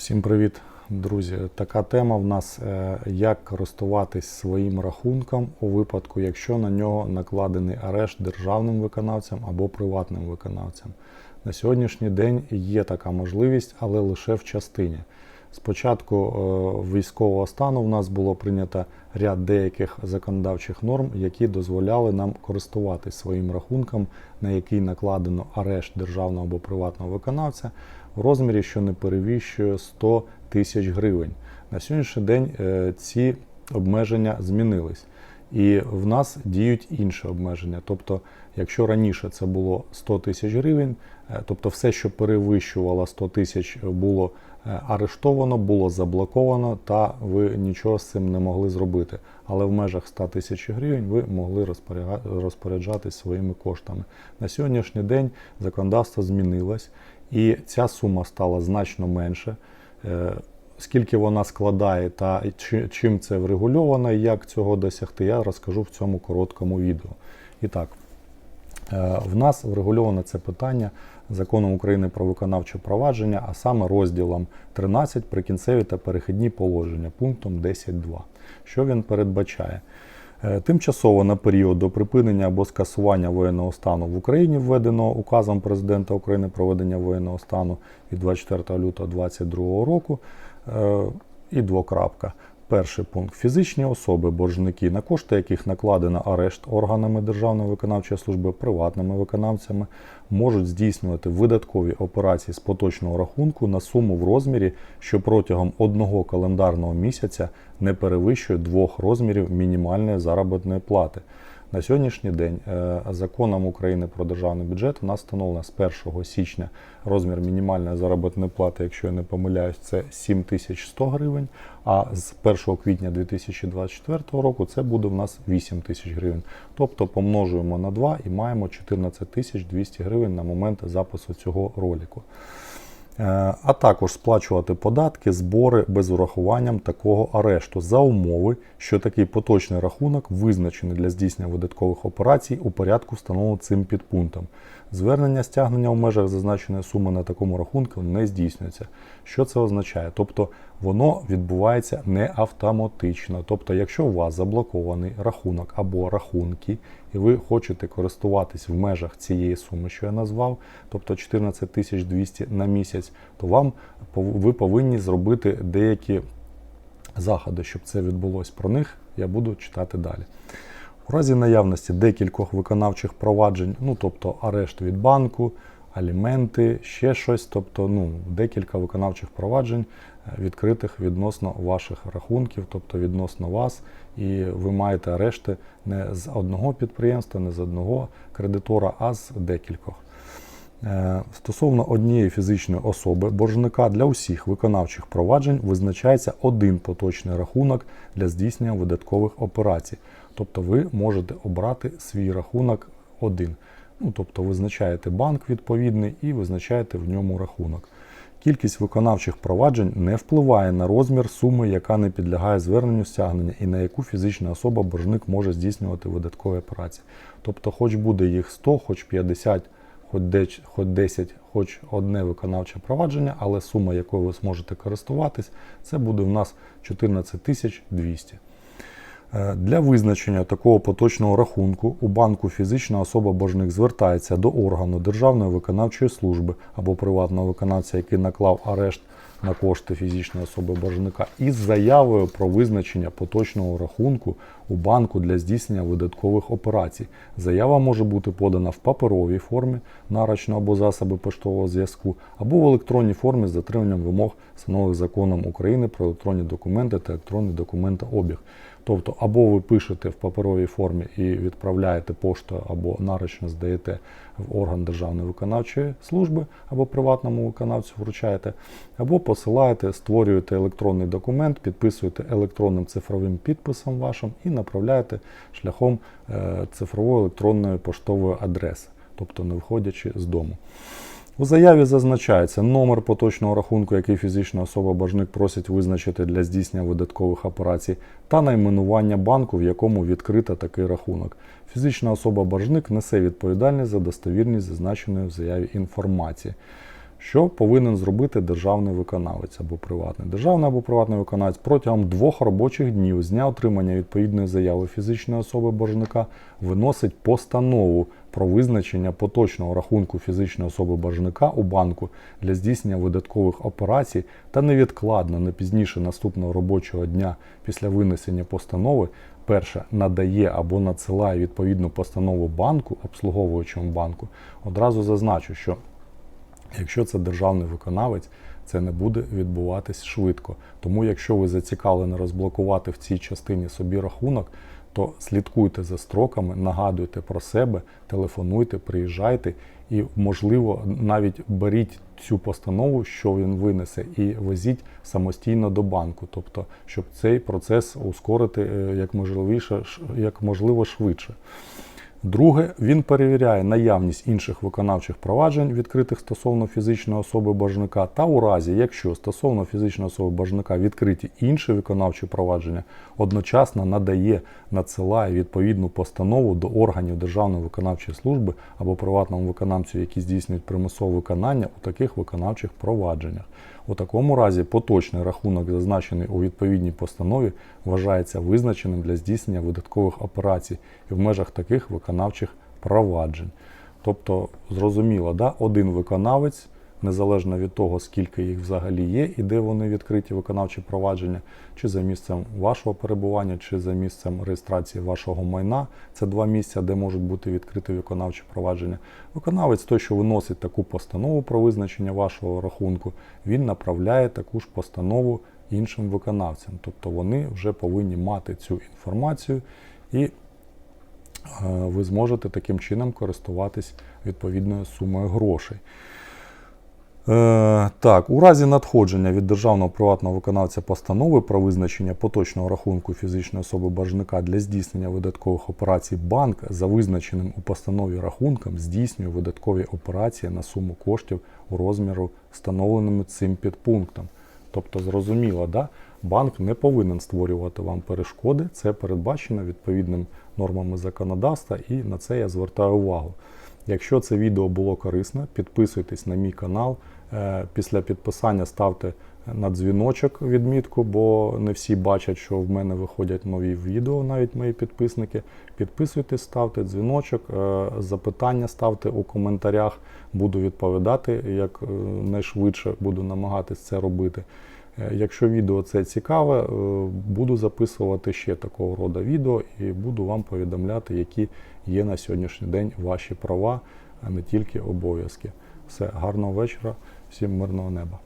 Всім привіт, друзі! Така тема в нас е, як користуватись своїм рахунком у випадку, якщо на нього накладений арешт державним виконавцям або приватним виконавцям. На сьогоднішній день є така можливість, але лише в частині. Спочатку е, військового стану в нас було прийнято ряд деяких законодавчих норм, які дозволяли нам користуватись своїм рахунком, на який накладено арешт державного або приватного виконавця в розмірі, що не перевищує 100 тисяч гривень. На сьогоднішній день е, ці обмеження змінились. І в нас діють інші обмеження. Тобто, якщо раніше це було 100 тисяч гривень, е, тобто все, що перевищувало 100 тисяч, було е, арештовано, було заблоковано, та ви нічого з цим не могли зробити. Але в межах 100 тисяч гривень ви могли розпоряджатись своїми коштами. На сьогоднішній день законодавство змінилось, і ця сума стала значно менше. Е, Скільки вона складає та чим це врегульовано і як цього досягти, я розкажу в цьому короткому відео. І так, е, в нас врегульовано це питання законом України про виконавче провадження, а саме розділом 13 прикінцеві та перехідні положення, пунктом 10.2. Що він передбачає? Е, Тимчасово на період до припинення або скасування воєнного стану в Україні, введено указом президента України проведення воєнного стану від 24 лютого 2022 року. е, І двокрапка. Перший пункт. Фізичні особи, боржники, на кошти яких накладено арешт органами Державної виконавчої служби, приватними виконавцями, можуть здійснювати видаткові операції з поточного рахунку на суму в розмірі, що протягом одного календарного місяця не перевищує двох розмірів мінімальної заробітної плати. На сьогоднішній день е, законом України про державний бюджет у нас встановлено з 1 січня розмір мінімальної заробітної плати, якщо я не помиляюсь, це 7100 гривень. А з 1 квітня 2024 року це буде в нас 8 тисяч гривень. Тобто помножуємо на 2 і маємо 14 тисяч 200 гривень на момент запису цього ролику. Е, а також сплачувати податки, збори без урахуванням такого арешту за умови, що такий поточний рахунок визначений для здійснення видаткових операцій у порядку, встановленого цим підпунктом. Звернення стягнення в межах зазначеної суми на такому рахунку не здійснюється. Що це означає? Тобто воно відбувається не автоматично. Тобто, якщо у вас заблокований рахунок або рахунки, і ви хочете користуватись в межах цієї суми, що я назвав, тобто 14 200 на місяць, то вам ви повинні зробити деякі заходи, щоб це відбулося. Про них я буду читати далі. У разі наявності декількох виконавчих проваджень, ну тобто арешт від банку, аліменти, ще щось, тобто ну, декілька виконавчих проваджень е, відкритих відносно ваших рахунків, тобто відносно вас, і ви маєте арешти не з одного підприємства, не з одного кредитора, а з декількох. Е, Стосовно однієї фізичної особи, боржника для усіх виконавчих проваджень визначається один поточний рахунок для здійснення видаткових операцій. Тобто ви можете обрати свій рахунок один. Ну, тобто визначаєте банк відповідний і визначаєте в ньому рахунок. Кількість виконавчих проваджень не впливає на розмір суми, яка не підлягає зверненню стягнення, і на яку фізична особа боржник може здійснювати видаткові операції. Тобто, хоч буде їх 100, хоч 50, хоч 10, хоч одне виконавче провадження, але сума, якою ви зможете користуватись, це буде в нас 14 200. Е, Для визначення такого поточного рахунку у банку фізична особа-боржник звертається до органу Державної виконавчої служби або приватного виконавця, який наклав арешт на кошти фізичної особи боржника, із заявою про визначення поточного рахунку у банку для здійснення видаткових операцій. Заява може бути подана в паперовій формі, нарочно або засоби поштового зв'язку, або в електронній формі з дотриманням вимог, встановлених законом України про електронні документи та електронний документообіг. Тобто, або ви пишете в паперовій формі і відправляєте поштою, або нарочно здаєте в орган Державної виконавчої служби або приватному виконавцю вручаєте, або посилаєте, створюєте електронний документ, підписуєте електронним цифровим підписом вашим і направляєте шляхом е, цифрової електронної поштової адреси, тобто не виходячи з дому. У заяві зазначається номер поточного рахунку, який фізична особа боржник просить визначити для здійснення видаткових операцій, та найменування банку, в якому відкрита такий рахунок. Фізична особа боржник несе відповідальність за достовірність зазначеної в заяві інформації. Що повинен зробити державний виконавець або приватний? Державний або приватний виконавець протягом двох робочих днів з дня отримання відповідної заяви фізичної особи боржника виносить постанову про визначення поточного рахунку фізичної особи боржника у банку для здійснення видаткових операцій та невідкладно не пізніше наступного робочого дня після винесення постанови перше надає або надсилає відповідну постанову банку, обслуговуючому банку. Одразу зазначу, що Якщо це державний виконавець, це не буде відбуватись швидко. Тому, якщо ви зацікавлені розблокувати в цій частині собі рахунок, то слідкуйте за строками, нагадуйте про себе, телефонуйте, приїжджайте і, можливо, навіть беріть цю постанову, що він винесе, і везіть самостійно до банку, тобто, щоб цей процес ускорити е, як можливіше, як можливо швидше. Друге, він перевіряє наявність інших виконавчих проваджень, відкритих стосовно фізичної особи боржника, та у разі, якщо стосовно фізичної особи боржника відкриті інші виконавчі провадження, одночасно надає, надсилає відповідну постанову до органів Державної виконавчої служби або приватному виконавцю, які здійснюють примусове виконання у таких виконавчих провадженнях. У такому разі поточний рахунок, зазначений у відповідній постанові, вважається визначеним для здійснення видаткових операцій і в межах таких виконавчих проваджень. Тобто, зрозуміло, да? один виконавець, незалежно від того, скільки їх взагалі є і де вони відкриті виконавчі провадження, чи за місцем вашого перебування, чи за місцем реєстрації вашого майна. Це два місця, де можуть бути відкриті виконавчі провадження. Виконавець, той, що виносить таку постанову про визначення вашого рахунку, він направляє таку ж постанову іншим виконавцям. Тобто вони вже повинні мати цю інформацію і е, ви зможете таким чином користуватись відповідною сумою грошей. Е, так, у разі надходження від державного приватного виконавця постанови про визначення поточного рахунку фізичної особи боржника для здійснення видаткових операцій банк за визначеним у постанові рахунком здійснює видаткові операції на суму коштів у розміру, встановленими цим підпунктом. Тобто, зрозуміло, да? банк не повинен створювати вам перешкоди, це передбачено відповідним нормами законодавства, і на це я звертаю увагу. Якщо це відео було корисно, підписуйтесь на мій канал. Е, Після підписання ставте на дзвіночок відмітку, бо не всі бачать, що в мене виходять нові відео, навіть мої підписники. Підписуйтесь, ставте дзвіночок, е, запитання ставте у коментарях. Буду відповідати як е, найшвидше буду намагатись це робити. Якщо відео це цікаве, буду записувати ще такого роду відео і буду вам повідомляти, які є на сьогоднішній день ваші права, а не тільки обов'язки. Все, гарного вечора, всім мирного неба.